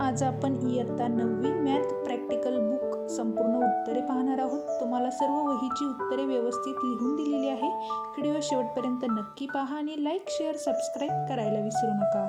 आज आपण इयत्ता नववी मॅथ प्रॅक्टिकल बुक संपूर्ण उत्तरे पाहणार आहोत. तुम्हाला सर्व वहीची उत्तरे व्यवस्थित लिहून दिलेली आहे. व्हिडिओ शेवटपर्यंत नक्की पहा आणि लाईक शेअर सबस्क्राईब करायला विसरू नका.